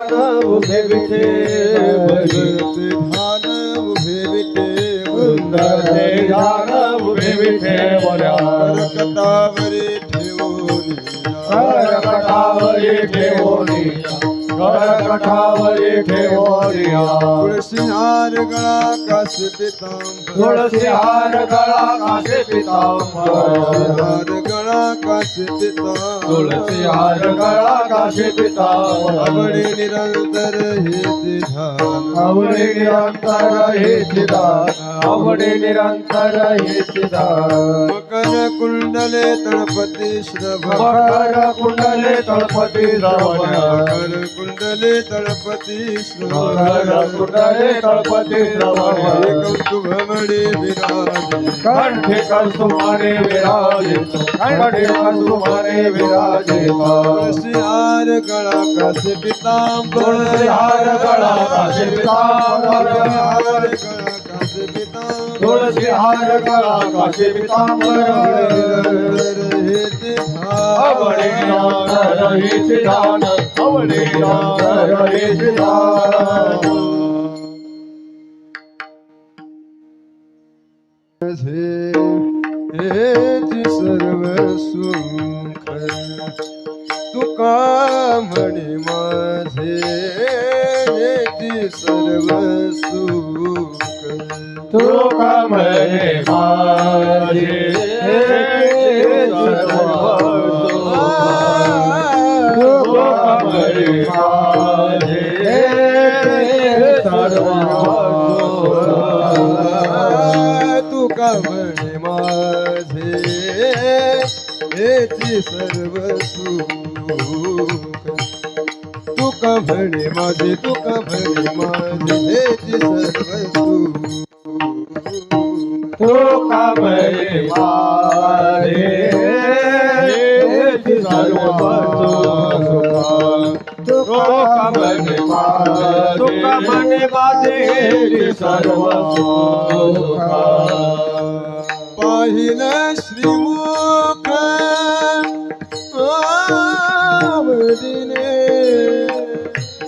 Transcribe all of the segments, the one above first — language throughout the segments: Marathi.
ઉભે વિઠે ભગત ધ્યાન ઉભે વિઠે સુંદર દે ધ્યાન ઉભે વિઠે વળ્યા કટાવરે ઠેવોની કટાવરે ઠેવોની कर कठावरी ठेवोनिया तुळशी हार गळा कास पितांबर. तुळसी हार गळा काशे पितांबर. हार गळा कास पितांबर. तुळसी हार गळा काशे पितांबर. आवडे निरंतर हे ध्यान आवडे निरंतर हे चिदान आवडे निरंतर हे चिदान मकर कुंडले तळपती श्रभ मकर कुंडले तळपती श्रवण. मकर कुंडले तळपती श्रभ मकर कुंडले तळपती श्रवण कौतुभमणे विराजे कंठे कसुमाने विराजित. कंठे कसुमाने तुळशी हार गळा कास पितांबर. हार गळा काशे पितांबर. हार गळा कास पितांबर हार गळा काशे पितांबर हे आवडे निरंतर दान चिदान आवडे निरंतर दान सर्व सुख तुका म्हणे माझे सर्व सुख तू म्हणे माझे तू सर्व तुका माझे सर्व सुख. तुका म्हणे माझे तुका म्हणे माझे सर्व सुख तुका म्हणे माझे सर्व सुख. श्रीमुख आवडीने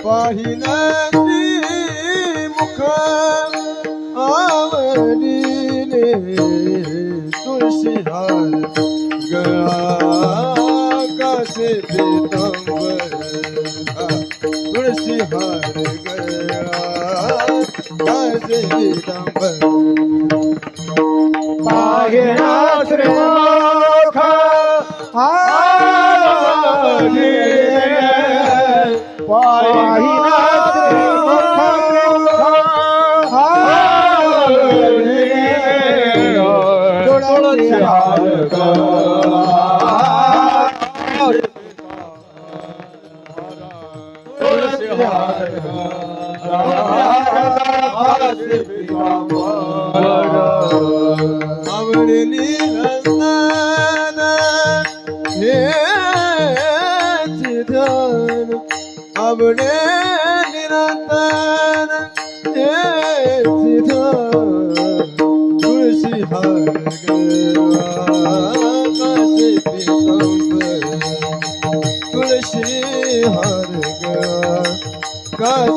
पाहिल श्रीमुख आवडीने तुळशी Hare Hare அவனே நிரந்தன துளசி ஹாசி துளசி ஹா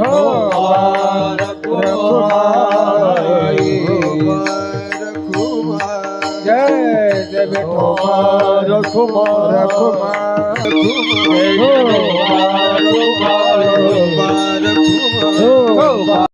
રખુમા રખુમા રખુમા રખુમા રખુમા